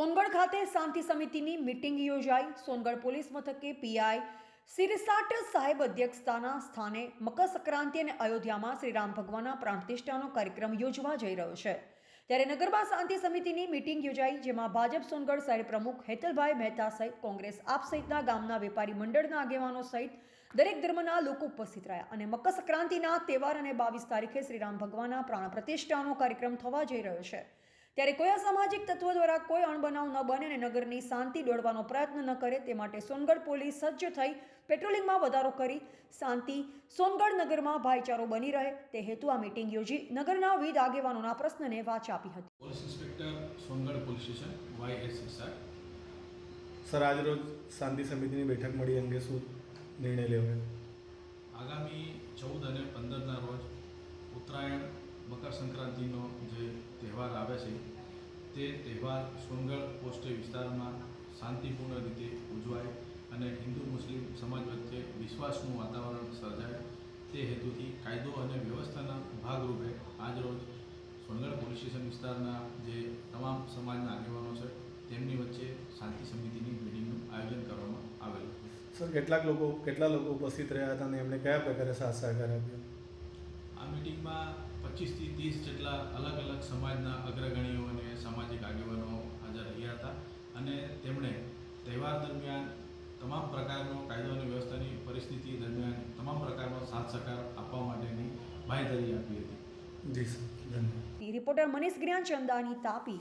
સોનગઢ ખાતે શાંતિ સમિતિની મિટિંગ યોજાઈ. સોનગઢ પોલીસ મથકે પીઆઈ સિરસાટ સાહેબ અધ્યક્ષતાના સ્થાને મકર સંક્રાંતિ અને અયોધ્યામાં શ્રી રામ ભગવાનના પ્રાણતિષ્ઠાનો કાર્યક્રમ યોજવા જઈ રહ્યો છે. ત્યારે નગરમાં શાંતિ સમિતિની મિટિંગ યોજાઈ, જેમાં ભાજપ સોનગઢ શહેર પ્રમુખ હેતલભાઈ મહેતા સહિત કોંગ્રેસ આપ સહિતના ગામના વેપારી મંડળના આગેવાનો સહિત દરેક ધર્મના લોકો ઉપસ્થિત રહ્યા અને મકર સંક્રાંતિના તહેવાર અને બાવીસ તારીખે શ્રી રામ ભગવાનના પ્રાણ પ્રતિષ્ઠાનો કાર્યક્રમ થવા જઈ રહ્યો છે. ત્યારે કોઈ અસામાજિક તત્વો દ્વારા કોઈ અણબનાવ ન બને અને નગરની શાંતિ દોડવાનો પ્રયત્ન ન કરે તે માટે સોનગઢ પોલીસ સજ્જ થઈ પેટ્રોલિંગમાં વધારો કરી શાંતિ સોનગઢ નગરમાં ભાઈચારો બની રહે. તે હેતુ આ મિટિંગ યોજી નગરના વિવિધ આગેવાનોના પ્રશ્નને વાચ આપી હતી. Police inspector Songadh police station Y S sir આજ રોજ શાંતિ સમિતિની બેઠક મળી અંગે શું નિર્ણય લેવાયો? આગામી મકર સંક્રાંતિનો જે તહેવાર આવે છે તે તહેવાર સોનગઢ પોસ્ટ વિસ્તારમાં શાંતિપૂર્ણ રીતે ઉજવાય અને હિન્દુ મુસ્લિમ સમાજ વચ્ચે વિશ્વાસનું વાતાવરણ સર્જાય. તે હેતુથી કાયદો અને વ્યવસ્થાના ભાગરૂપે આજરોજ સોનગઢ પોલીસ સ્ટેશન વિસ્તારના જે તમામ સમાજના આગેવાનો છે તેમની વચ્ચે શાંતિ સમિતિની મિટિંગનું આયોજન કરવામાં આવેલું. સર કેટલાક લોકો કેટલા લોકો ઉપસ્થિત રહ્યા હતા અને એમણે કયા પ્રકારે સાથ સહકાર આપ્યો? આ મિટિંગમાં પચીસથી ત્રીસ જેટલા અલગ અલગ સમાજના અગ્રગણીઓ અને સામાજિક આગેવાનો હાજર રહ્યા હતા અને તેમણે તહેવાર દરમિયાન તમામ પ્રકારનો કાયદો અને વ્યવસ્થાની પરિસ્થિતિ દરમિયાન તમામ પ્રકારનો સાથ સહકાર આપવા માટેની બાંયધરી આપી હતી. જી સર ધન્યવાદ. રિપોર્ટર મનીષ જ્ઞાન ચંદાની તાપી.